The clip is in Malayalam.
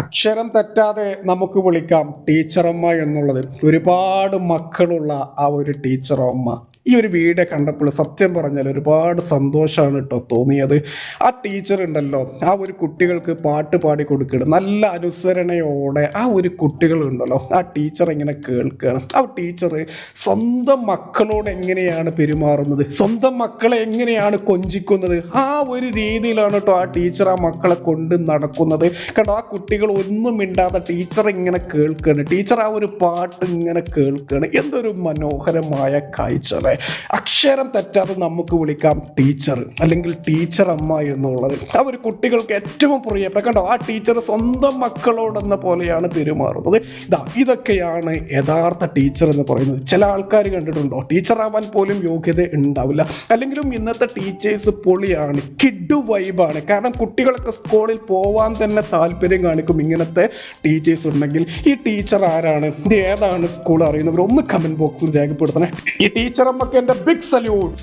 അക്ഷരം തെറ്റാതെ നമുക്ക് വിളിക്കാം ടീച്ചറമ്മ എന്നുള്ളത്. ഒരുപാട് മക്കളുള്ള ആ ഒരു ടീച്ചറമ്മ. ഈ ഒരു വീഡിയോ കണ്ടപ്പോൾ സത്യം പറഞ്ഞാൽ ഒരുപാട് സന്തോഷമാണ് കേട്ടോ തോന്നിയത്. ആ ടീച്ചർ ഉണ്ടല്ലോ ആ ഒരു കുട്ടികൾക്ക് പാട്ട് പാടി കൊടുക്കണം നല്ല അനുസരണയോടെ ആ ഒരു കുട്ടികളുണ്ടല്ലോ ആ ടീച്ചർ ഇങ്ങനെ കേൾക്കുകയാണ് ആ ടീച്ചർ സ്വന്തം മക്കളോട് എങ്ങനെയാണ് പെരുമാറുന്നത്? സ്വന്തം മക്കളെ എങ്ങനെയാണ് കൊഞ്ചിക്കുന്നത്? ആ ഒരു രീതിയിലാണ് കേട്ടോ ആ ടീച്ചർ ആ മക്കളെ കൊണ്ട് നടക്കുന്നത്. കേട്ടോ ആ കുട്ടികൾ ഒന്നും മിണ്ടാതെ ടീച്ചർ ഇങ്ങനെ കേൾക്കുകയാണ് ടീച്ചർ ആ ഒരു പാട്ട് ഇങ്ങനെ കേൾക്കുകയാണ് എന്തൊരു മനോഹരമായ കാഴ്ച അല്ലേ? അക്ഷരം തെറ്റാതെ നമുക്ക് വിളിക്കാം ടീച്ചർ അല്ലെങ്കിൽ ടീച്ചർ അമ്മ എന്നുള്ളത്. ഒരു കുട്ടികൾക്ക് ഏറ്റവും പ്രിയപ്പെട്ട കണ്ടോ ആ ടീച്ചർ സ്വന്തം മക്കളോടെന്ന പോലെയാണ് പെരുമാറുന്നത്. ഇതാ ഇതൊക്കെയാണ് യഥാർത്ഥ ടീച്ചർ എന്ന് പറയുന്നത്. ചില ആൾക്കാർ കണ്ടിട്ടുണ്ടോ ടീച്ചറാവാൻ പോലും യോഗ്യത ഉണ്ടാവില്ല. അല്ലെങ്കിലും ഇന്നത്തെ ടീച്ചേഴ്സ് പൊളിയാണ് കിഡ് വൈബാണ് കാരണം കുട്ടികളൊക്കെ സ്കൂളിൽ പോവാൻ തന്നെ താല്പര്യം കാണിക്കും ഇങ്ങനത്തെ ടീച്ചേഴ്സ് ഉണ്ടെങ്കിൽ. ഈ ടീച്ചർ ആരാണ്? ഇത് ഏതാണ് സ്കൂൾ അറിയുന്നവർ? ഒന്ന് കമന്റ് ബോക്സിൽ രേഖപ്പെടുത്തണേ. ഈ ടീച്ചർ അമ്മയ്ക്ക് എന്റെ ബിഗ് സല്യൂട്ട്